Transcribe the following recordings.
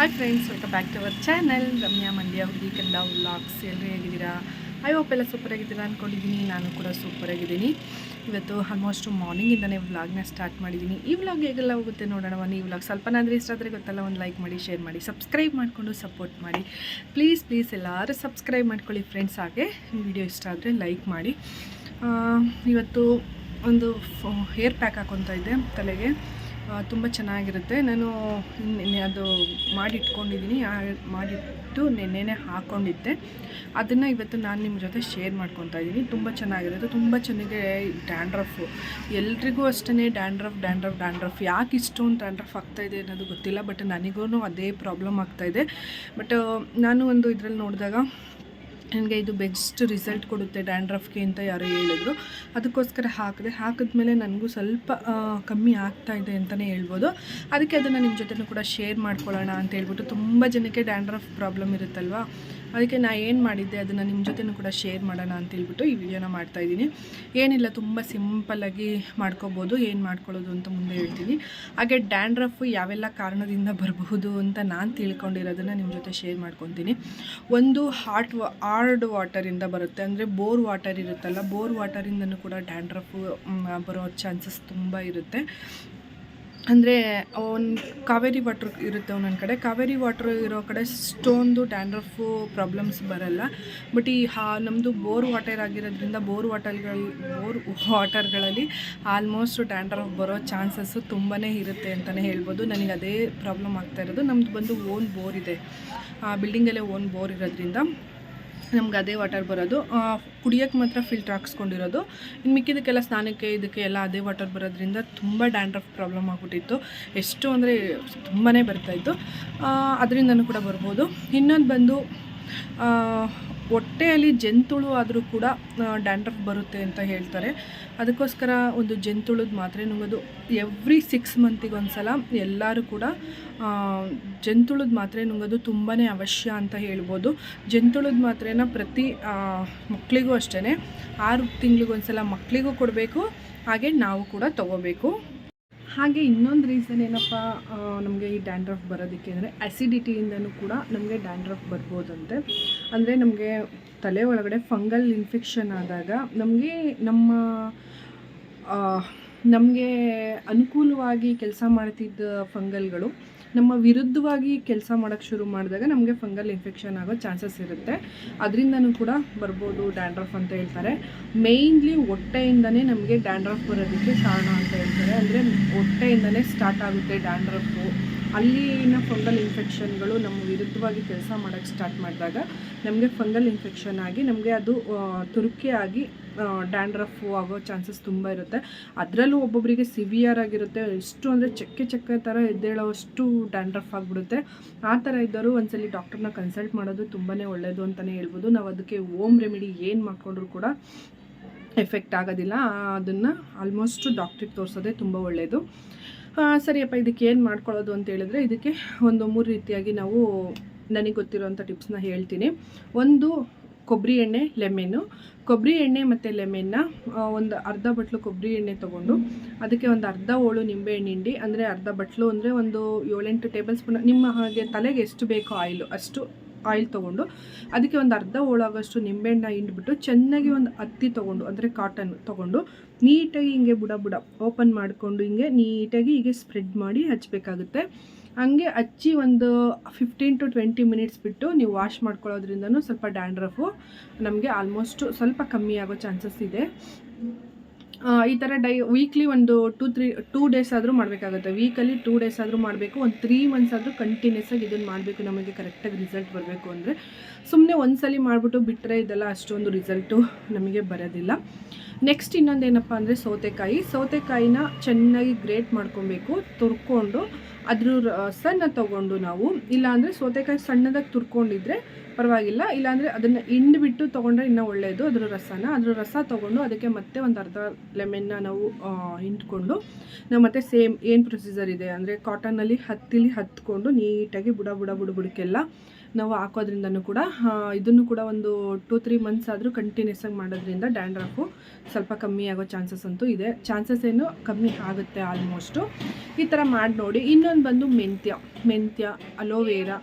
Hi friends welcome back to our channel Ramya Mandya ಹುಡುಗಿ Kannada vlogs ಎಲ್ಲರೂ ಹೇಗಿದ್ದೀರಾ? I hope ಎಲ್ಲ ಸೂಪರ್ ಆಗಿದ್ದೀರಾ ಅಂದ್ಕೊಂಡಿದ್ದೀನಿ ನಾನು ಕೂಡ ಸೂಪರ್ ಆಗಿದ್ದೀನಿ. ಇವತ್ತು ಆಲ್ಮೋಸ್ಟ್ ಮಾರ್ನಿಂಗಿಂದನೇ ವ್ಲಾಗ್ನ ಸ್ಟಾರ್ಟ್ ಮಾಡಿದ್ದೀನಿ. ಈ ವ್ಲಾಗ್ ಹೇಗೆಲ್ಲ ಹೋಗುತ್ತೆ ನೋಡೋಣ. ಒಂದು ಈ ವ್ಲಾಗ್ ಸ್ವಲ್ಪನಾದರೂ ಇಷ್ಟ ಆದರೆ ಗೊತ್ತಲ್ಲ, ಒಂದು ಲೈಕ್ ಮಾಡಿ ಶೇರ್ ಮಾಡಿ ಸಬ್ಸ್ಕ್ರೈಬ್ ಮಾಡಿಕೊಂಡು ಸಪೋರ್ಟ್ ಮಾಡಿ. ಪ್ಲೀಸ್ ಪ್ಲೀಸ್ ಎಲ್ಲರೂ ಸಬ್ಸ್ಕ್ರೈಬ್ ಮಾಡ್ಕೊಳ್ಳಿ ಫ್ರೆಂಡ್ಸ್ ಹಾಗೆ ವಿಡಿಯೋ ಇಷ್ಟ ಆದರೆ ಲೈಕ್ ಮಾಡಿ. ಇವತ್ತು ಒಂದು ಹೇರ್ ಪ್ಯಾಕ್ ಹಾಕೊತಾ ಇದ್ದೆ ತಲೆಗೆ. ತುಂಬ ಚೆನ್ನಾಗಿರುತ್ತೆ. ನಾನು ಅದು ಮಾಡಿಟ್ಕೊಂಡಿದ್ದೀನಿ ಮಾಡಿಟ್ಟು ನೆನ್ನೆನೇ ಹಾಕ್ಕೊಂಡಿದ್ದೆ ಅದನ್ನು ಇವತ್ತು ನಾನು ನಿಮ್ಮ ಜೊತೆ ಶೇರ್ ಮಾಡ್ಕೊತಾ ಇದ್ದೀನಿ ತುಂಬ ಚೆನ್ನಾಗಿರುತ್ತೆ. ತುಂಬ ಚೆನ್ನಾಗಿ ಡ್ಯಾಂಡ್ರಫು. ಎಲ್ರಿಗೂ ಅಷ್ಟೇ ಡ್ಯಾಂಡ್ರಫ್ ಡ್ಯಾಂಡ್ರಫ್ ಡ್ಯಾಂಡ್ರಫ್. ಯಾಕೆ ಇಷ್ಟೊಂದು ಡ್ಯಾಂಡ್ರಫ್ ಆಗ್ತಾಯಿದೆ ಅನ್ನೋದು ಗೊತ್ತಿಲ್ಲ. ಬಟ್ ನನಗೂ ಅದೇ ಪ್ರಾಬ್ಲಮ್ ಆಗ್ತಾಯಿದೆ ಬಟ್, ನಾನು ಒಂದು ಇದರಲ್ಲಿ ನೋಡಿದಾಗ ನನಗೆ ಇದು ಬೆಸ್ಟ್ ರಿಸಲ್ಟ್ ಕೊಡುತ್ತೆ ಡ್ಯಾಂಡ್ರಫ್ಗೆ ಅಂತ ಯಾರೋ ಹೇಳಿದ್ರು. ಅದಕ್ಕೋಸ್ಕರ ಹಾಕಿದೆ. ಹಾಕಿದ್ಮೇಲೆ ನನಗೂ ಸ್ವಲ್ಪ ಕಮ್ಮಿ ಆಗ್ತಾ ಇದೆ ಅಂತಲೇ ಹೇಳ್ಬೋದು. ಅದಕ್ಕೆ ಅದನ್ನು ನಿಮ್ಮ ಜೊತೆನೂ ಕೂಡ ಶೇರ್ ಮಾಡ್ಕೊಳ್ಳೋಣ ಅಂತ ಹೇಳ್ಬಿಟ್ಟು ತುಂಬ ಜನಕ್ಕೆ ಡ್ಯಾಂಡ್ರಫ್ ಪ್ರಾಬ್ಲಮ್ ಇರುತ್ತಲ್ವಾ? ಅದಕ್ಕೆ ನಾ ಏನು ಮಾಡಿದ್ದೆ, ಅದನ್ನು ನಿಮ್ಮ ಜೊತೆನೂ ಕೂಡ ಶೇರ್ ಮಾಡೋಣ ಅಂತ ಹೇಳ್ಬಿಟ್ಟು ಈ ವಿಡಿಯೋನ ಮಾಡ್ತಾಯಿದ್ದೀನಿ ಏನಿಲ್ಲ, ತುಂಬ ಸಿಂಪಲ್ಲಾಗಿ ಮಾಡ್ಕೋಬೋದು, ಏನು ಮಾಡ್ಕೊಳ್ಳೋದು ಅಂತ ಮುಂದೆ ಹೇಳ್ತೀನಿ. ಹಾಗೆ ಡ್ಯಾಂಡ್ರಫ್ ಯಾವೆಲ್ಲ ಕಾರಣದಿಂದ ಬರಬಹುದು ಅಂತ ನಾನು ತಿಳ್ಕೊಂಡಿರೋದನ್ನು ನಿಮ್ಮ ಜೊತೆ ಶೇರ್ ಮಾಡ್ಕೊತೀನಿ. ಒಂದು ಹಾಟ್ ವಾ ಹಾರ್ಡ್ ವಾಟರಿಂದ ಬರುತ್ತೆ. ಅಂದರೆ ಬೋರ್ ವಾಟರ್ ಇರುತ್ತಲ್ಲ ಬೋರ್ ವಾಟರಿಂದನೂ ಕೂಡ ಡ್ಯಾಂಡ್ರಫು ಬರೋ ಚಾನ್ಸಸ್ ತುಂಬ ಇರುತ್ತೆ. ಅಂದರೆ ಒಂದು ಕಾವೇರಿ ವಾಟ್ರ್ ಇರುತ್ತೆ ಒಂದೊಂದು ಕಡೆ. ಕಾವೇರಿ ವಾಟ್ರ್ ಇರೋ ಕಡೆ ಸ್ಟೋನ್ದು ಡ್ಯಾಂಡ್ರಫು ಪ್ರಾಬ್ಲಮ್ಸ್ ಬರಲ್ಲ. ಬಟ್ ಈ ಹಾ ನಮ್ಮದು ಬೋರ್ ವಾಟರ್ ಆಗಿರೋದ್ರಿಂದ ಬೋರ್ ವಾಟರ್ಗಳು ಬೋರ್ ವಾಟರ್ಗಳಲ್ಲಿ ಆಲ್ಮೋಸ್ಟ್ ಡ್ಯಾಂಡ್ರಫ್ ಬರೋ ಚಾನ್ಸಸ್ಸು ತುಂಬಾ ಇರುತ್ತೆ ಅಂತಲೇ ಹೇಳ್ಬೋದು. ನನಗೆ ಅದೇ ಪ್ರಾಬ್ಲಮ್ ಆಗ್ತಾ ಇರೋದು. ನಮ್ಮದು ಬಂದು ಓನ್ ಬೋರ್ ಇದೆ. ಆ ಬಿಲ್ಡಿಂಗಲ್ಲೇ ಓನ್ ಬೋರ್ ಇರೋದ್ರಿಂದ. ನಮ್ಗೆ ಅದೇ ವಾಟರ್ ಬರೋದು. ಕುಡಿಯೋಕ್ಕೆ ಮಾತ್ರ ಫಿಲ್ಟ್ರ್ ಹಾಕ್ಸ್ಕೊಂಡಿರೋದು. ಇನ್ನು ಮಿಕ್ಕಿದಕ್ಕೆಲ್ಲ ಸ್ನಾನಕ್ಕೆ ಇದಕ್ಕೆ ಎಲ್ಲ ಅದೇ ವಾಟರ್ ಬರೋದ್ರಿಂದ ತುಂಬ ಡ್ಯಾಂಡ್ರಫ್ ಪ್ರಾಬ್ಲಮ್ ಆಗ್ಬಿಟ್ಟಿತ್ತು. ಎಷ್ಟು ಅಂದರೆ ತುಂಬಾ ಬರ್ತಾಯಿತ್ತು ಅದರಿಂದನೂ ಕೂಡ ಬರ್ಬೋದು. ಇನ್ನೊಂದು ಬಂದು ಹೊಟ್ಟೆಯಲ್ಲಿ ಜಂತುಳು ಆದರೂ ಕೂಡ ಡ್ಯಾಂಡ್ರಫ್ ಬರುತ್ತೆ ಅಂತ ಹೇಳ್ತಾರೆ. ಅದಕ್ಕೋಸ್ಕರ ಒಂದು ಜಂತುಳದ ಮಾತ್ರೆ ನುಂಗೋದು. ಎವ್ರಿ ಸಿಕ್ಸ್ ಮಂತಿಗೆ ಒಂದು ಸಲ ಎಲ್ಲರೂ ಕೂಡ ಜಂತುಳದ ಮಾತ್ರೆ ನುಂಗೋದು ತುಂಬಾ ಅವಶ್ಯ ಅಂತ ಹೇಳ್ಬೋದು. ಜಂತುಳದ ಮಾತ್ರೆನ ಪ್ರತಿ ಮಕ್ಕಳಿಗೂ ಅಷ್ಟೇ ಆರು ತಿಂಗಳಿಗೊಂದು ಸಲ ಮಕ್ಕಳಿಗೂ ಕೊಡಬೇಕು. ಹಾಗೆ ನಾವು ಕೂಡ ತಗೋಬೇಕು. ಹಾಗೆ ಇನ್ನೊಂದು ರೀಸನ್ ಏನಪ್ಪ ನಮಗೆ ಈ ಡ್ಯಾಂಡ್ರಫ್ ಬರೋದಕ್ಕೆ ಅಂದರೆ ಆ್ಯಸಿಡಿಟಿಯಿಂದನೂ ಕೂಡ ನಮಗೆ ಡ್ಯಾಂಡ್ರಫ್ ಬರ್ಬೋದಂತೆ. ಅಂದರೆ ನಮಗೆ ತಲೆ ಒಳಗಡೆ ಫಂಗಲ್ ಇನ್ಫೆಕ್ಷನ್ ಆದಾಗ ನಮಗೆ ನಮ್ಮ ನಮಗೆ ಅನುಕೂಲವಾಗಿ ಕೆಲಸ ಮಾಡ್ತಿದ್ದ ಫಂಗಲ್ಗಳು ನಮ್ಮ ವಿರುದ್ಧವಾಗಿ ಕೆಲಸ ಮಾಡೋಕ್ಕೆ ಶುರು ಮಾಡಿದಾಗ ನಮಗೆ ಫಂಗಲ್ ಇನ್ಫೆಕ್ಷನ್ ಆಗೋ ಚಾನ್ಸಸ್ ಇರುತ್ತೆ. ಅದರಿಂದನೂ ಕೂಡ ಬರ್ಬೋದು ಡ್ಯಾಂಡ್ರಫ್ ಅಂತ ಹೇಳ್ತಾರೆ. ಮೇಯ್ನ್ಲಿ ಹೊಟ್ಟೆಯಿಂದನೇ ನಮಗೆ ಡ್ಯಾಂಡ್ರಫ್ ಬರೋದಕ್ಕೆ ಕಾರಣ ಅಂತ ಹೇಳ್ತಾರೆ. ಅಂದರೆ ಹೊಟ್ಟೆಯಿಂದನೇ ಸ್ಟಾರ್ಟ್ ಆಗುತ್ತೆ ಡ್ಯಾಂಡ್ರಫು. ಅಲ್ಲಿನ ಫಂಗಲ್ ಇನ್ಫೆಕ್ಷನ್ಗಳು ನಮ್ಮ ವಿರುದ್ಧವಾಗಿ ಕೆಲಸ ಮಾಡೋಕ್ಕೆ ಸ್ಟಾರ್ಟ್ ಮಾಡಿದಾಗ ನಮಗೆ ಫಂಗಲ್ ಇನ್ಫೆಕ್ಷನ್ ಆಗಿ ನಮಗೆ ಅದು ತುರುಕಿ ಆಗಿ ಡ್ಯಾಂಡ್ರಫು ಆಗೋ ಚಾನ್ಸಸ್ ತುಂಬ ಇರುತ್ತೆ. ಅದರಲ್ಲೂ ಒಬ್ಬೊಬ್ಬರಿಗೆ ಸಿವಿಯರ್ ಆಗಿರುತ್ತೆ. ಎಷ್ಟು ಅಂದರೆ ಚಕ್ಕೆ ಚಕ್ಕೆ ಥರ ಎದ್ದೇಳೋಷ್ಟು ಡ್ಯಾಂಡ್ರಫ್ ಆಗಿಬಿಡುತ್ತೆ. ಆ ಥರ ಇದ್ದರೂ ಒಂದ್ಸಲಿ ಡಾಕ್ಟರ್ನ ಕನ್ಸಲ್ಟ್ ಮಾಡೋದು ತುಂಬಾ ಒಳ್ಳೆಯದು ಅಂತಲೇ ಹೇಳ್ಬೋದು. ನಾವು ಅದಕ್ಕೆ ಓಮ್ ರೆಮಿಡಿ ಏನು ಮಾಡಿಕೊಂಡ್ರು ಕೂಡ ಎಫೆಕ್ಟ್ ಆಗೋದಿಲ್ಲ. ಅದನ್ನು ಆಲ್ಮೋಸ್ಟ್ ಡಾಕ್ಟ್ರಿಗೆ ತೋರಿಸೋದೇ ತುಂಬ ಒಳ್ಳೆಯದು ಸರಿಯಪ್ಪ, ಇದಕ್ಕೆ ಏನು ಮಾಡ್ಕೊಳ್ಳೋದು ಅಂತ ಹೇಳಿದ್ರೆ ಇದಕ್ಕೆ ಒಂದು ಮೂರು ರೀತಿಯಾಗಿ ನಾವು ನನಗೆ ಗೊತ್ತಿರೋವಂಥ ಟಿಪ್ಸ್ನ ಹೇಳ್ತೀನಿ. ಒಂದು ಕೊಬ್ಬರಿ ಎಣ್ಣೆ, ಲೆಮೆನು. ಕೊಬ್ಬರಿ ಎಣ್ಣೆ ಮತ್ತು ಲೆಮೆನ್ನ ಒಂದು ಅರ್ಧ ಬಟ್ಲು ಕೊಬ್ಬರಿ ಎಣ್ಣೆ ತೊಗೊಂಡು, ಅದಕ್ಕೆ ಒಂದು ಅರ್ಧ ಹೋಳು ನಿಂಬೆಹಣ್ಣು ಹಿಂಡಿ, ಅಂದರೆ ಅರ್ಧ ಬಟ್ಲು ಅಂದರೆ ಒಂದು ಏಳೆಂಟು ಟೇಬಲ್ ಸ್ಪೂನ್, ನಿಮ್ಮ ಹಾಗೆ ತಲೆಗೆ ಎಷ್ಟು ಬೇಕೋ ಆಯಿಲು, ಅಷ್ಟು ಆಯಿಲ್ ತೊಗೊಂಡು, ಅದಕ್ಕೆ ಒಂದು ಅರ್ಧ ಹೋಳಾಗೋಷ್ಟು ನಿಂಬೆಹಣ್ಣ ಹಿಂಡ್ಬಿಟ್ಟು ಚೆನ್ನಾಗಿ ಒಂದು ಹತ್ತಿ ತೊಗೊಂಡು, ಅಂದರೆ ಕಾಟನ್ ತೊಗೊಂಡು, ನೀಟಾಗಿ ಹಿಂಗೆ ಬುಡ ಬುಡ ಓಪನ್ ಮಾಡಿಕೊಂಡು ಹಿಂಗೆ ನೀಟಾಗಿ ಹೀಗೆ ಸ್ಪ್ರೆಡ್ ಮಾಡಿ ಹಚ್ಚಬೇಕಾಗುತ್ತೆ ಹಂಗೆ ಹಚ್ಚಿ ಒಂದು ಫಿಫ್ಟೀನ್ ಟು ಟ್ವೆಂಟಿ ಮಿನಿಟ್ಸ್ ಬಿಟ್ಟು ನೀವು ವಾಶ್ ಮಾಡ್ಕೊಳ್ಳೋದ್ರಿಂದನೂ ಸ್ವಲ್ಪ ಡ್ಯಾಂಡ್ರಫು ನಮಗೆ ಆಲ್ಮೋಸ್ಟ್ ಸ್ವಲ್ಪ ಕಮ್ಮಿ ಆಗೋ ಚಾನ್ಸಸ್ ಇದೆ. ಈ ಥರ ಡೈ ವೀಕ್ಲಿ ಒಂದು ಟೂ ತ್ರೀ ಟೂ ಡೇಸ್ ಆದರೂ ಮಾಡಬೇಕಾಗುತ್ತೆ. ವೀಕಲ್ಲಿ ಟೂ ಡೇಸ್ ಆದರೂ ಮಾಡಬೇಕು. ಒಂದು ತ್ರೀ ಮಂತ್ಸ್ ಆದರೂ ಕಂಟಿನ್ಯೂಸ್ ಆಗಿ ಇದನ್ನು ಮಾಡಬೇಕು. ನಮಗೆ ಕರೆಕ್ಟಾಗಿ ರಿಸಲ್ಟ್ ಬರಬೇಕು ಅಂದರೆ ಸುಮ್ಮನೆ ಒಂದ್ಸಲಿ ಮಾಡಿಬಿಟ್ಟು ಬಿಟ್ಟರೆ ಇದೆಲ್ಲ ಅಷ್ಟೊಂದು ರಿಸಲ್ಟು ನಮಗೆ ಬರೋದಿಲ್ಲ. ನೆಕ್ಸ್ಟ್ ಇನ್ನೊಂದೇನಪ್ಪ ಅಂದರೆ ಸೌತೆಕಾಯಿ. ಸೌತೆಕಾಯಿನ ಚೆನ್ನಾಗಿ ಗ್ರೇಟ್ ಮಾಡ್ಕೊಬೇಕು, ತುರ್ಕೊಂಡು ಅದ್ರ ರಸನ ತೊಗೊಂಡು ನಾವು. ಇಲ್ಲಾಂದರೆ ಸೌತೆಕಾಯಿ ಸಣ್ಣದಾಗಿ ತುರ್ಕೊಂಡಿದ್ರೆ ಪರವಾಗಿಲ್ಲ. ಇಲ್ಲಾಂದರೆ ಅದನ್ನು ಹಿಂಡ್ಬಿಟ್ಟು ತೊಗೊಂಡ್ರೆ ಇನ್ನೂ ಒಳ್ಳೆಯದು ಅದ್ರ ರಸನ. ಅದ್ರ ರಸ ತೊಗೊಂಡು ಅದಕ್ಕೆ ಮತ್ತೆ ಒಂದು ಅರ್ಧ ಲೆಮೆನ್ನ ನಾವು ಹಿಂಡ್ಕೊಂಡು ನಾವು ಮತ್ತೆ ಸೇಮ್ ಏನು ಪ್ರೊಸೀಜರ್ ಇದೆ ಅಂದರೆ ಕಾಟನಲ್ಲಿ ಹತ್ತಿಲಿ ಹತ್ಕೊಂಡು ನೀಟಾಗಿ ಬುಡ ಬುಡ ಬುಡ ಬುಡಕ್ಕೆಲ್ಲ ನಾವು ಹಾಕೋದ್ರಿಂದನೂ ಕೂಡ ಇದನ್ನು ಕೂಡ ಒಂದು ಟೂ ತ್ರೀ ಮಂತ್ಸ್ ಆದರೂ ಕಂಟಿನ್ಯೂಸ್ ಆಗಿ ಮಾಡೋದ್ರಿಂದ ಡ್ಯಾಂಡ್ರಫು ಸ್ವಲ್ಪ ಕಮ್ಮಿ ಆಗೋ ಚಾನ್ಸಸ್ ಅಂತೂ ಇದೆ. ಚಾನ್ಸಸ್ ಏನು ಕಮ್ಮಿ ಆಗುತ್ತೆ ಆಲ್ಮೋಸ್ಟು ಈ ಥರ ಮಾಡಿ ನೋಡಿ. ಇನ್ನೊಂದು ಬಂದು ಮೆಂತ್ಯ ಮೆಂತ್ಯ ಅಲೋವೇರಾ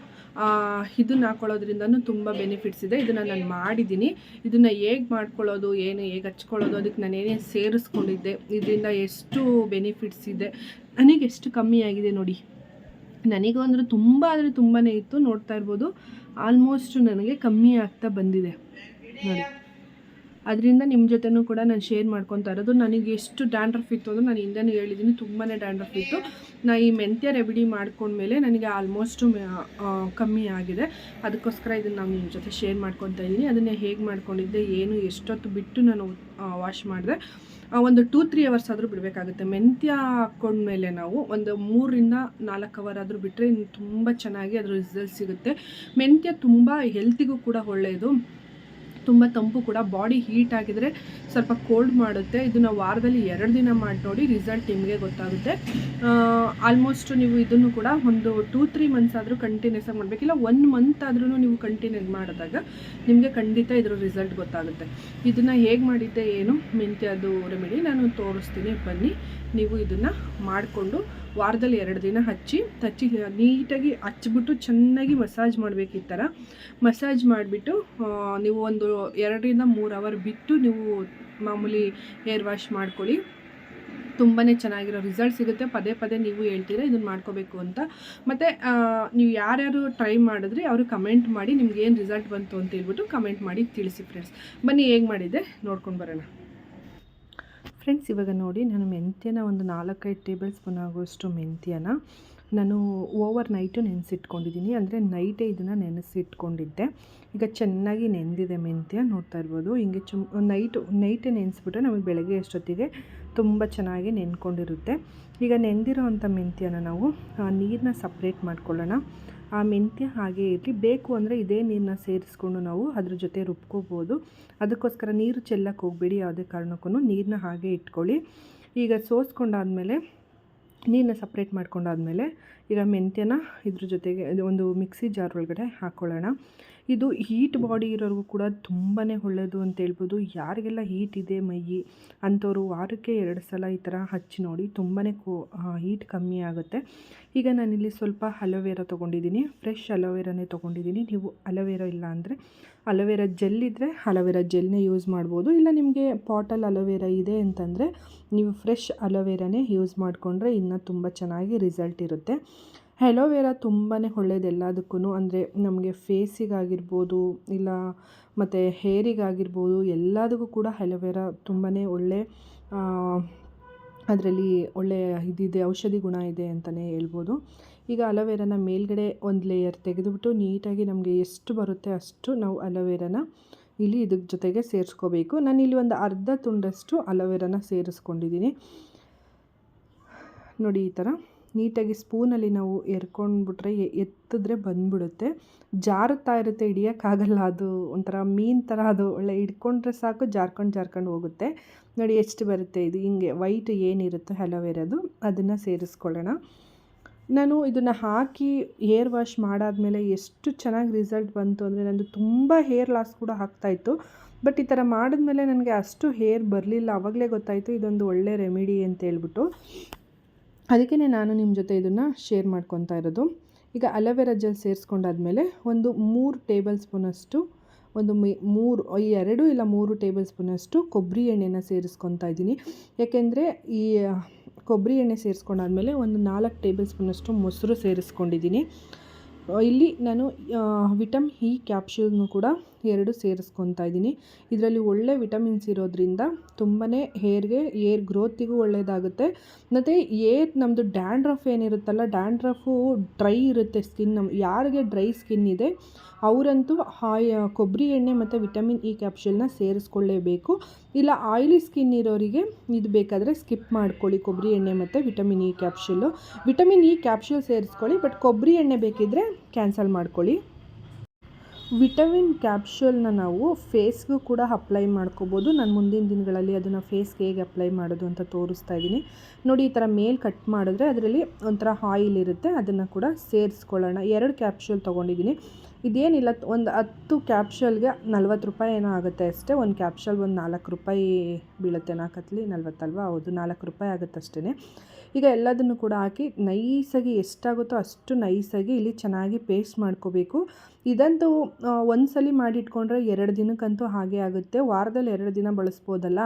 ಇದನ್ನ ಹಾಕೊಳ್ಳೋದ್ರಿಂದನೂ ತುಂಬ ಬೆನಿಫಿಟ್ಸ್ ಇದೆ. ಇದನ್ನು ನಾನು ಮಾಡಿದ್ದೀನಿ. ಇದನ್ನು ಹೇಗೆ ಮಾಡ್ಕೊಳ್ಳೋದು, ಏನು ಹೇಗೆ ಹಚ್ಕೊಳ್ಳೋದು, ಅದಕ್ಕೆ ನಾನು ಏನೇನು ಸೇರಿಸ್ಕೊಂಡಿದ್ದೆ, ಇದರಿಂದ ಎಷ್ಟು ಬೆನಿಫಿಟ್ಸ್ ಇದೆ, ನನಗೆ ಎಷ್ಟು ಕಮ್ಮಿ ಆಗಿದೆ ನೋಡಿ. ನನಗೂ ಅಂದರೆ ತುಂಬ ಅಂದರೆ ತುಂಬಾ ಇತ್ತು ನೋಡ್ತಾ ಇರ್ಬೋದು. ಆಲ್ಮೋಸ್ಟ್ ನನಗೆ ಕಮ್ಮಿ ಆಗ್ತಾ ಬಂದಿದೆ. ನೋಡಿ ಅದರಿಂದ ನಿಮ್ಮ ಜೊತೆನೂ ಕೂಡ ನಾನು ಶೇರ್ ಮಾಡ್ಕೊತಾ ಇರೋದು. ನನಗೆ ಎಷ್ಟು ಡ್ಯಾಂಡ್ರಫ್ ಇತ್ತು ಅಂದರೆ ನಾನು ಹಿಂದೆನೂ ಹೇಳಿದ್ದೀನಿ ತುಂಬಾ ಡ್ಯಾಂಡ್ರಫ್ ಇತ್ತು. ನಾನು ಈ ಮೆಂತ್ಯ ರೆಮಿಡಿ ಮಾಡ್ಕೊಂಡ್ಮೇಲೆ ನನಗೆ ಆಲ್ಮೋಸ್ಟು ಕಮ್ಮಿ ಆಗಿದೆ. ಅದಕ್ಕೋಸ್ಕರ ಇದನ್ನು ನಾನು ನಿಮ್ಮ ಜೊತೆ ಶೇರ್ ಮಾಡ್ಕೊತಾ ಇದ್ದೀನಿ. ಅದನ್ನು ಹೇಗೆ ಮಾಡ್ಕೊಂಡಿದ್ದೆ, ಏನು, ಎಷ್ಟೊತ್ತು ಬಿಟ್ಟು ನಾನು ವಾಶ್ ಮಾಡಿದೆ. ಒಂದು ಟೂ ತ್ರೀ ಅವರ್ಸ್ ಆದರೂ ಬಿಡಬೇಕಾಗುತ್ತೆ. ಮೆಂತ್ಯ ಹಾಕ್ಕೊಂಡ್ಮೇಲೆ ನಾವು ಒಂದು ಮೂರರಿಂದ ನಾಲ್ಕು ಅವರ್ ಆದರೂ ಬಿಟ್ಟರೆ ತುಂಬ ಚೆನ್ನಾಗಿ ಅದ್ರ ರಿಸಲ್ಟ್ ಸಿಗುತ್ತೆ. ಮೆಂತ್ಯ ತುಂಬ ಹೆಲ್ತಿಗೂ ಕೂಡ ಒಳ್ಳೆಯದು ತುಂಬ ತಂಪು ಕೂಡ, ಬಾಡಿ ಹೀಟ್ ಆಗಿದ್ರೆ ಸ್ವಲ್ಪ ಕೋಲ್ಡ್ ಮಾಡುತ್ತೆ. ಇದನ್ನು ವಾರದಲ್ಲಿ ಎರಡು ದಿನ ಮಾಡಿ ನೋಡಿ ರಿಸಲ್ಟ್ ನಿಮಗೆ ಗೊತ್ತಾಗುತ್ತೆ. ಆಲ್ಮೋಸ್ಟ್ ನೀವು ಇದನ್ನು ಕೂಡ ಒಂದು ಟೂ, ತ್ರೀ ಮಂತ್ಸ್ ಆದರೂ ಕಂಟಿನ್ಯೂಸ್ ಆಗಿ ಮಾಡಬೇಕಿಲ್ಲ ಒನ್ ಮಂತ್ ಆದ್ರೂ ನೀವು ಕಂಟಿನ್ಯೂ ಮಾಡಿದಾಗ ನಿಮಗೆ ಖಂಡಿತ ಇದರ ರಿಸಲ್ಟ್ ಗೊತ್ತಾಗುತ್ತೆ. ಇದನ್ನು ಹೇಗೆ ಮಾಡಿದ್ದೆ ಏನು ಮೆಂತ್ಯದು ರೆಮಿಡಿ ನಾನು ತೋರಿಸ್ತೀನಿ. ಬನ್ನಿ, ನೀವು ಇದನ್ನು ಮಾಡಿಕೊಂಡು ವಾರದಲ್ಲಿ ಎರಡು ದಿನ ಹಚ್ಚಿ, ತಚ್ಚಿ ನೀಟಾಗಿ ಹಚ್ಚಿಬಿಟ್ಟು ಚೆನ್ನಾಗಿ ಮಸಾಜ್ ಮಾಡಬೇಕು ಈ ಥರ. ಮಸಾಜ್ ಮಾಡಿಬಿಟ್ಟು ನೀವು ಒಂದು ಎರಡರಿಂದ ಮೂರು ಅವರ್ ಬಿಟ್ಟು ನೀವು ಮಾಮೂಲಿ ಹೇರ್ ವಾಶ್ ಮಾಡ್ಕೊಳ್ಳಿ. ತುಂಬಾ ಚೆನ್ನಾಗಿರೋ ರಿಸಲ್ಟ್ ಸಿಗುತ್ತೆ. ಪದೇ ಪದೇ ನೀವು ಹೇಳ್ತೀರಾ, ಇದನ್ನು ಮಾಡ್ಕೋಬೇಕು ಅಂತ. ಮತ್ತು ನೀವು ಯಾರ್ಯಾರು ಟ್ರೈ ಮಾಡಿದ್ರೆ ಅವರು ಕಮೆಂಟ್ ಮಾಡಿ ನಿಮ್ಗೆ ಏನು ರಿಸಲ್ಟ್ ಬಂತು ಅಂತ ಹೇಳ್ಬಿಟ್ಟು ಕಮೆಂಟ್ ಮಾಡಿ ತಿಳಿಸಿ ಫ್ರೆಂಡ್ಸ್ ಬನ್ನಿ, ಹೇಗೆ ಮಾಡಿದೆ ನೋಡ್ಕೊಂಡು ಬರೋಣ. ಫ್ರೆಂಡ್ಸ್, ಇವಾಗ ನೋಡಿ, ನಾನು ಮೆಂತ್ಯನ ಒಂದು ನಾಲ್ಕೈದು ಟೇಬಲ್ ಸ್ಪೂನ್ ಆಗುವಷ್ಟು ಮೆಂತ್ಯನ ನಾನು ಓವರ್ ನೈಟು ನೆನೆಸಿಟ್ಕೊಂಡಿದ್ದೀನಿ. ಅಂದರೆ ನೈಟೇ ಇದನ್ನು ನೆನೆಸಿಟ್ಕೊಂಡಿದ್ದೆ. ಈಗ ಚೆನ್ನಾಗಿ ನೆಂದಿದೆ ಮೆಂತ್ಯ, ನೋಡ್ತಾ ಇರ್ಬೋದು. ಹಿಂಗೆ ಚುಮ್, ನೈಟು, ನೈಟೇ ನೆನೆಸ್ಬಿಟ್ರೆ ನಮಗೆ ಬೆಳಗ್ಗೆ ಅಷ್ಟೊತ್ತಿಗೆ ತುಂಬ ಚೆನ್ನಾಗಿ ನೆನ್ಕೊಂಡಿರುತ್ತೆ. ಈಗ ನೆಂದಿರೋ ಅಂಥ ಮೆಂತ್ಯನ ನಾವು ನೀರನ್ನ ಸಪ್ರೇಟ್ ಮಾಡ್ಕೊಳ್ಳೋಣ. ಆ ಮೆಂತ್ಯ ಹಾಗೆ ಇರಲಿ. ಬೇಕು ಅಂದರೆ ಇದೇ ನೀರನ್ನ ಸೇರಿಸ್ಕೊಂಡು ನಾವು ಅದ್ರ ಜೊತೆ ರುಬ್ಕೋಬೋದು. ಅದಕ್ಕೋಸ್ಕರ ನೀರು ಚೆಲ್ಲಕ್ಕೆ ಹೋಗಬೇಡಿ ಯಾವುದೇ ಕಾರಣಕ್ಕೂ ನೀರನ್ನ ಹಾಗೆ ಇಟ್ಕೊಳ್ಳಿ. ಈಗ ಸೋಸ್ಕೊಂಡಾದಮೇಲೆ ನೀರನ್ನ ಸಪ್ರೇಟ್ ಮಾಡ್ಕೊಂಡಾದಮೇಲೆ ಈಗ ಮೆಂತ್ಯನ ಇದ್ರ ಜೊತೆಗೆ ಒಂದು ಮಿಕ್ಸಿ ಜಾರ್ ಒಳಗಡೆ ಹಾಕ್ಕೊಳ್ಳೋಣ ಇದು ಹೀಟ್ ಬಾಡಿ ಇರೋರಿಗೂ ಕೂಡ ತುಂಬಾ ಒಳ್ಳೆಯದು ಅಂತ ಹೇಳ್ಬೋದು. ಯಾರಿಗೆಲ್ಲ ಹೀಟ್ ಇದೆ ಮೈ ಅಂಥವ್ರು ವಾರಕ್ಕೆ ಎರಡು ಸಲ ಈ ಥರ ಹಚ್ಚಿ ನೋಡಿ ತುಂಬಾ ಕೋ ಹೀಟ್ ಕಮ್ಮಿ ಆಗುತ್ತೆ. ಈಗ ನಾನಿಲ್ಲಿ ಸ್ವಲ್ಪ ಅಲೋವೆರಾ ತೊಗೊಂಡಿದ್ದೀನಿ. ಫ್ರೆಶ್ ಅಲೋವೆರಾನೇ ತೊಗೊಂಡಿದ್ದೀನಿ. ನೀವು ಅಲೋವೆರಾ ಇಲ್ಲ ಅಂದರೆ ಅಲೋವೆರಾ ಜೆಲ್ ಇದ್ದರೆ ಅಲೋವೆರಾ ಜೆಲ್ನೇ ಯೂಸ್ ಮಾಡ್ಬೋದು. ಇಲ್ಲ ನಿಮಗೆ ಪಾಟಲ್ ಅಲೋವೆರಾ ಇದೆ ಅಂತಂದರೆ ನೀವು ಫ್ರೆಶ್ ಅಲೋವೆರಾನೇ ಯೂಸ್ ಮಾಡಿಕೊಂಡ್ರೆ ಇನ್ನೂ ತುಂಬ ಚೆನ್ನಾಗಿ ರಿಸಲ್ಟ್ ಇರುತ್ತೆ. ಅಲೋವೆರಾ ತುಂಬಾ ಒಳ್ಳೇದು ಎಲ್ಲದಕ್ಕೂ ಅಂದರೆ ನಮಗೆ ಫೇಸಿಗಾಗಿರ್ಬೋದು ಇಲ್ಲ ಮತ್ತು ಹೇರಿಗಾಗಿರ್ಬೋದು ಎಲ್ಲದಕ್ಕೂ ಕೂಡ ಅಲೋವೆರಾ ತುಂಬಾ ಒಳ್ಳೆ ಅದರಲ್ಲಿ ಒಳ್ಳೆಯ ಇದಿದೆ, ಔಷಧಿ ಗುಣ ಇದೆ ಅಂತಲೇ ಹೇಳ್ಬೋದು. ಈಗ ಅಲೋವೆರಾನ ಮೇಲ್ಗಡೆ ಒಂದು ಲೇಯರ್ ತೆಗೆದುಬಿಟ್ಟು ನೀಟಾಗಿ ನಮಗೆ ಎಷ್ಟು ಬರುತ್ತೆ ಅಷ್ಟು ನಾವು ಅಲೋವೆರಾನ ಇಲ್ಲಿ ಇದ್ರ ಜೊತೆಗೆ ಸೇರಿಸ್ಕೋಬೇಕು. ನಾನಿಲ್ಲಿ ಒಂದು ಅರ್ಧ ತುಂಡಷ್ಟು ಅಲೋವೆರಾನ ಸೇರಿಸ್ಕೊಂಡಿದ್ದೀನಿ ನೋಡಿ ಈ ಥರ ನೀಟಾಗಿ ಸ್ಪೂನಲ್ಲಿ ನಾವು ಎರ್ಕೊಂಡ್ಬಿಟ್ರೆ ಎತ್ತಿದ್ರೆ ಬಂದ್ಬಿಡುತ್ತೆ. ಜಾರುತ್ತಾ ಇರುತ್ತೆ, ಹಿಡಿಯೋಕ್ಕಾಗಲ್ಲ. ಅದು ಒಂಥರ ಮೀನು ಥರ, ಅದು ಒಳ್ಳೆ ಹಿಡ್ಕೊಂಡ್ರೆ ಸಾಕು, ಜಾರ್ಕೊಂಡು ಜಾರ್ಕೊಂಡು ಹೋಗುತ್ತೆ. ನೋಡಿ, ಎಷ್ಟು ಬರುತ್ತೆ ಇದು. ಹಿಂಗೆ ವೈಟ್ ಏನಿರುತ್ತೆ ಇರೋದು ಅದನ್ನು ಸೇರಿಸ್ಕೊಳ್ಳೋಣ. ನಾನು ಇದನ್ನು ಹಾಕಿ ಹೇರ್ ವಾಶ್ ಮಾಡಾದಮೇಲೆ ಎಷ್ಟು ಚೆನ್ನಾಗಿ ರಿಸಲ್ಟ್ ಬಂತು ಅಂದರೆ ನಂದು ತುಂಬ ಹೇರ್ ಲಾಸ್ ಕೂಡ ಆಗ್ತಾಯಿತ್ತು ಬಟ್ ಈ ಥರ ಮಾಡಿದ್ಮೇಲೆ ನನಗೆ ಅಷ್ಟು ಹೇರ್ ಬರಲಿಲ್ಲ. ಆವಾಗಲೇ ಗೊತ್ತಾಯಿತು, ಇದೊಂದು ಒಳ್ಳೆ ರೆಮಿಡಿ ಅಂತ ಹೇಳ್ಬಿಟ್ಟು. ಅದಕ್ಕೇ ನಾನು ನಿಮ್ಮ ಜೊತೆ ಇದನ್ನು ಶೇರ್ ಮಾಡ್ಕೊತಾ ಇರೋದು. ಈಗ ಅಲೋವೆರಾ ಜೆಲ್ ಸೇರಿಸ್ಕೊಂಡಾದ್ಮೇಲೆ ಒಂದು ಮೂರು ಟೇಬಲ್ ಸ್ಪೂನಷ್ಟು ಒಂದು ಮೂರು ಎರಡು ಇಲ್ಲ ಮೂರು ಟೇಬಲ್ ಸ್ಪೂನಷ್ಟು ಕೊಬ್ಬರಿ ಎಣ್ಣೆನ ಸೇರಿಸ್ಕೊತಾ ಇದ್ದೀನಿ. ಯಾಕೆಂದರೆ ಈ ಕೊಬ್ಬರಿ ಎಣ್ಣೆ ಸೇರಿಸ್ಕೊಂಡಾದ್ಮೇಲೆ ಒಂದು ನಾಲ್ಕು ಟೇಬಲ್ ಸ್ಪೂನಷ್ಟು ಮೊಸರು ಸೇರಿಸ್ಕೊಂಡಿದ್ದೀನಿ. ಇಲ್ಲಿ ನಾನು ವಿಟಮ್ ಇ ಕ್ಯಾಪ್ಶೂಲ್ನು ಕೂಡ ಎರಡು ಸೇರಿಸ್ಕೊತಾ ಇದ್ದೀನಿ. ಇದರಲ್ಲಿ ಒಳ್ಳೆ ವಿಟಮಿನ್ಸ್ ಇರೋದ್ರಿಂದ ತುಂಬಾ ಹೇರ್ಗೆ ಏರ್ ಗ್ರೋತಿಗೂ ಒಳ್ಳೆಯದಾಗುತ್ತೆ ಮತ್ತು ಏರ್ ನಮ್ಮದು ಡ್ಯಾಂಡ್ರಫ್ ಏನಿರುತ್ತಲ್ಲ, ಡ್ಯಾಂಡ್ರಫು ಡ್ರೈ ಇರುತ್ತೆ ಸ್ಕಿನ್ ನಮ್ಮ ಯಾರಿಗೆ ಡ್ರೈ ಸ್ಕಿನ್ ಇದೆ, ಅವರಂತೂ ಹಾಯ್, ಕೊಬ್ಬರಿ ಎಣ್ಣೆ ಮತ್ತು ವಿಟಮಿನ್ ಇ ಕ್ಯಾಪ್ಸುಲ್ನ ಸೇರಿಸ್ಕೊಳ್ಳೇಬೇಕು. ಇಲ್ಲ, ಆಯಿಲಿ ಸ್ಕಿನ್ ಇರೋರಿಗೆ ಇದು ಬೇಕಾದರೆ ಸ್ಕಿಪ್ ಮಾಡ್ಕೊಳ್ಳಿ ಕೊಬ್ಬರಿ ಎಣ್ಣೆ ಮತ್ತು vitamin E capsule vitamin E capsule ಸೇರಿಸ್ಕೊಳ್ಳಿ, but ಕೊಬ್ಬರಿ ಎಣ್ಣೆ ಬೇಕಿದ್ದರೆ ಕ್ಯಾನ್ಸಲ್ ಮಾಡ್ಕೊಳ್ಳಿ. ವಿಟಮಿನ್ ಕ್ಯಾಪ್ಶೂಲ್ನ ನಾವು ಫೇಸ್ಗೂ ಕೂಡ ಅಪ್ಲೈ ಮಾಡ್ಕೋಬೋದು. ನಾನು ಮುಂದಿನ ದಿನಗಳಲ್ಲಿ ಅದನ್ನು ಫೇಸ್ಗೆ ಹೇಗೆ ಅಪ್ಲೈ ಮಾಡೋದು ಅಂತ ತೋರಿಸ್ತಾ ಇದ್ದೀನಿ. ನೋಡಿ, ಈ ಥರ ಮೇಲ್ ಕಟ್ ಮಾಡಿದ್ರೆ ಅದರಲ್ಲಿ ಒಂಥರ ಆಯಿಲ್ ಇರುತ್ತೆ. ಅದನ್ನು ಕೂಡ ಸೇರಿಸ್ಕೊಳ್ಳೋಣ. ಎರಡು ಕ್ಯಾಪ್ಸೂಲ್ ತೊಗೊಂಡಿದ್ದೀನಿ. ಇದೇನಿಲ್ಲ, ಒಂದು ಹತ್ತು ಕ್ಯಾಪ್ಸೂಲ್ಗೆ ನಲ್ವತ್ತು ರೂಪಾಯಿ ಏನೋ ಆಗುತ್ತೆ ಅಷ್ಟೇ. ಒಂದು ಕ್ಯಾಪ್ಸೂಲ್ ಒಂದು ನಾಲ್ಕು ರೂಪಾಯಿ ಬೀಳುತ್ತೆ ನಾಲ್ಕತ್ಲಿ ನಲ್ವತ್ತಲ್ವ? ಹೌದು, ನಾಲ್ಕು ರೂಪಾಯಿ ಆಗುತ್ತೆ ಅಷ್ಟೇ ಈಗ ಎಲ್ಲದನ್ನು ಕೂಡ ಹಾಕಿ ನೈಸಾಗಿ ಎಷ್ಟಾಗುತ್ತೋ ಅಷ್ಟು ನೈಸಾಗಿ ಇಲ್ಲಿ ಚೆನ್ನಾಗಿ ಪೇಸ್ಟ್ ಮಾಡ್ಕೋಬೇಕು. ಇದಂತೂ ಒಂದು ಸಲ ಮಾಡಿಟ್ಕೊಂಡ್ರೆ ಎರಡು ದಿನಕ್ಕಂತೂ ಹಾಗೆ ಆಗುತ್ತೆ. ವಾರದಲ್ಲಿ ಎರಡು ದಿನ ಬಳಸ್ಬೋದಲ್ಲ?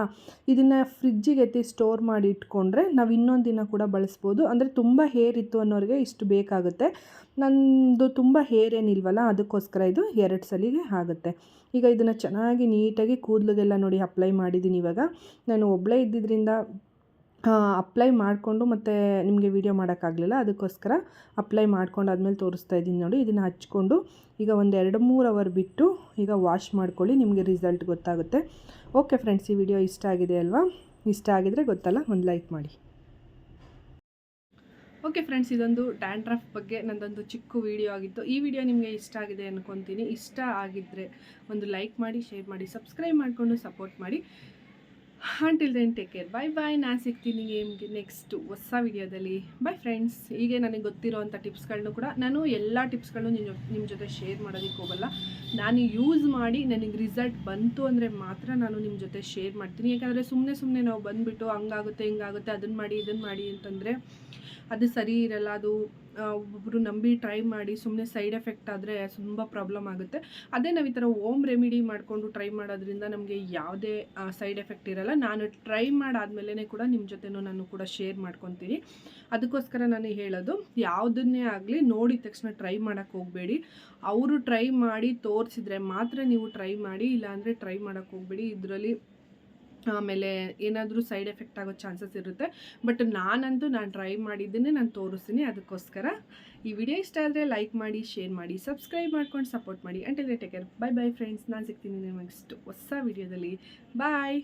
ಇದನ್ನು ಫ್ರಿಜ್ಜಿಗೆ ಎತ್ತಿ ಸ್ಟೋರ್ ಮಾಡಿ ಇಟ್ಕೊಂಡ್ರೆ ನಾವು ಇನ್ನೊಂದು ದಿನ ಕೂಡ ಬಳಸ್ಬೋದು. ಅಂದರೆ ತುಂಬ ಹೇರ್ ಇತ್ತು ಅನ್ನೋರಿಗೆ ಇಷ್ಟು ಬೇಕಾಗುತ್ತೆ. ನಂದು ತುಂಬ ಹೇರ್ ಏನಿಲ್ವಲ್ಲ, ಅದಕ್ಕೋಸ್ಕರ ಇದು ಎರಡು ಸಲಿಗೆ ಆಗುತ್ತೆ. ಈಗ ಇದನ್ನು ಚೆನ್ನಾಗಿ ನೀಟಾಗಿ ಕೂದಲಿಗೆಲ್ಲ ನೋಡಿ ಅಪ್ಲೈ ಮಾಡಿದ್ದೀನಿ ಇವಾಗ. ನಾನು ಒಬ್ಬಳೇ ಇದ್ದಿದ್ದರಿಂದ ಅಪ್ಲೈ ಮಾಡಿಕೊಂಡು ಮತ್ತು ನಿಮಗೆ ವೀಡಿಯೋ ಮಾಡೋಕ್ಕಾಗಲಿಲ್ಲ, ಅದಕ್ಕೋಸ್ಕರ ಅಪ್ಲೈ ಮಾಡ್ಕೊಂಡಾದ್ಮೇಲೆ ತೋರಿಸ್ತಾ ಇದ್ದೀನಿ ನೋಡಿ, ಇದನ್ನು ಹಚ್ಕೊಂಡು ಈಗ ಒಂದು ಎರಡು ಮೂರು ಅವರ್ ಬಿಟ್ಟು ಈಗ ವಾಶ್ ಮಾಡ್ಕೊಳ್ಳಿ, ನಿಮಗೆ ರಿಸಲ್ಟ್ ಗೊತ್ತಾಗುತ್ತೆ. ಓಕೆ ಫ್ರೆಂಡ್ಸ್ ಈ ವಿಡಿಯೋ ಇಷ್ಟ ಆಗಿದೆ ಅಲ್ವಾ? ಇಷ್ಟ ಆಗಿದರೆ ಗೊತ್ತಲ್ಲ, ಒಂದು ಲೈಕ್ ಮಾಡಿ. ಓಕೆ ಫ್ರೆಂಡ್ಸ್ ಇದೊಂದು ಡ್ಯಾಂಡ್ರಫ್ ಬಗ್ಗೆ ನಂದೊಂದು ಚಿಕ್ಕ ವಿಡಿಯೋ ಆಗಿತ್ತು. ಈ ವಿಡಿಯೋ ನಿಮಗೆ ಇಷ್ಟ ಆಗಿದೆ ಅಂದ್ಕೊತೀನಿ ಇಷ್ಟ ಆಗಿದ್ದರೆ ಒಂದು ಲೈಕ್ ಮಾಡಿ ಶೇರ್ ಮಾಡಿ ಸಬ್ಸ್ಕ್ರೈಬ್ ಮಾಡಿಕೊಂಡು ಸಪೋರ್ಟ್ ಮಾಡಿ. Until then take care bye bye ನಾನು ಸಿಗ್ತೀನಿ ನಿಮಗೆ ನೆಕ್ಸ್ಟ್ ಹೊಸ ವಿಡಿಯೋದಲ್ಲಿ ಬಾಯ್ ಫ್ರೆಂಡ್ಸ್ ಹೀಗೆ ನನಗೆ ಗೊತ್ತಿರೋವಂಥ ಟಿಪ್ಸ್ಗಳನ್ನೂ ಕೂಡ ನಾನು ಎಲ್ಲ ಟಿಪ್ಸ್ಗಳನ್ನೂ ನಿಮ್ಮ ನಿಮ್ಮ ಜೊತೆ ಶೇರ್ ಮಾಡೋದಕ್ಕೆ ಹೋಗಲ್ಲ. ನಾನು ಯೂಸ್ ಮಾಡಿ ನನಗೆ ರಿಸಲ್ಟ್ ಬಂತು ಅಂದರೆ ಮಾತ್ರ ನಾನು ನಿಮ್ಮ ಜೊತೆ ಶೇರ್ ಮಾಡ್ತೀನಿ. ಯಾಕಂದರೆ ಸುಮ್ಮನೆ ಸುಮ್ಮನೆ ನಾವು ಬಂದುಬಿಟ್ಟು ಹಂಗಾಗುತ್ತೆ, ಹಿಂಗಾಗುತ್ತೆ ಅದನ್ನು ಮಾಡಿ ಇದನ್ನು ಮಾಡಿ ಅಂತಂದರೆ ಅದು ಸರಿ ಇರಲ್ಲ, ಅದು ಒಬ್ಬೊಬ್ಬರು ನಂಬಿ ಟ್ರೈ ಮಾಡಿ ಸುಮ್ಮನೆ ಸೈಡ್ ಎಫೆಕ್ಟ್ ಆದರೆ ತುಂಬ ಪ್ರಾಬ್ಲಮ್ ಆಗುತ್ತೆ. ಅದೇ ನಾವು ಈ ಥರ ಓಮ್ ರೆಮಿಡಿ ಮಾಡಿಕೊಂಡು ಟ್ರೈ ಮಾಡೋದ್ರಿಂದ ನಮಗೆ ಯಾವುದೇ ಸೈಡ್ ಎಫೆಕ್ಟ್ ಇರಲ್ಲ. ನಾನು ಟ್ರೈ ಮಾಡಾದ್ಮೇಲೆ ಕೂಡ ನಿಮ್ಮ ಜೊತೆನೂ ನಾನು ಕೂಡ ಶೇರ್ ಮಾಡ್ಕೊತೀನಿ. ಅದಕ್ಕೋಸ್ಕರ ನಾನು ಹೇಳೋದು, ಯಾವುದನ್ನೇ ಆಗಲಿ ನೋಡಿದ ತಕ್ಷಣ ಟ್ರೈ ಮಾಡೋಕ್ಕೆ ಹೋಗಬೇಡಿ. ಅವರು ಟ್ರೈ ಮಾಡಿ ತೋರಿಸಿದ್ರೆ ಮಾತ್ರ ನೀವು ಟ್ರೈ ಮಾಡಿ, ಇಲ್ಲಾಂದರೆ ಟ್ರೈ ಮಾಡೋಕ್ಕೆ ಹೋಗಬೇಡಿ. ಇದರಲ್ಲಿ ಆಮೇಲೆ ಏನಾದರೂ ಸೈಡ್ ಎಫೆಕ್ಟ್ ಆಗೋ ಚಾನ್ಸಸ್ ಇರುತ್ತೆ. ಬಟ್ ನಾನಂತೂ ನಾನು ಟ್ರೈ ಮಾಡಿದ್ದನ್ನೇ ನಾನು ತೋರಿಸ್ತೀನಿ. ಅದಕ್ಕೋಸ್ಕರ ಈ ವಿಡಿಯೋ ಇಷ್ಟ ಆದರೆ ಲೈಕ್ ಮಾಡಿ, ಶೇರ್ ಮಾಡಿ, ಸಬ್ಸ್ಕ್ರೈಬ್ ಮಾಡ್ಕೊಂಡು ಸಪೋರ್ಟ್ ಮಾಡಿ. Until take care bye bye friends ನಾನು ಸಿಗ್ತೀನಿ ನೆಕ್ಸ್ಟ್ ಹೊಸ ವಿಡಿಯೋದಲ್ಲಿ. ಬಾಯ್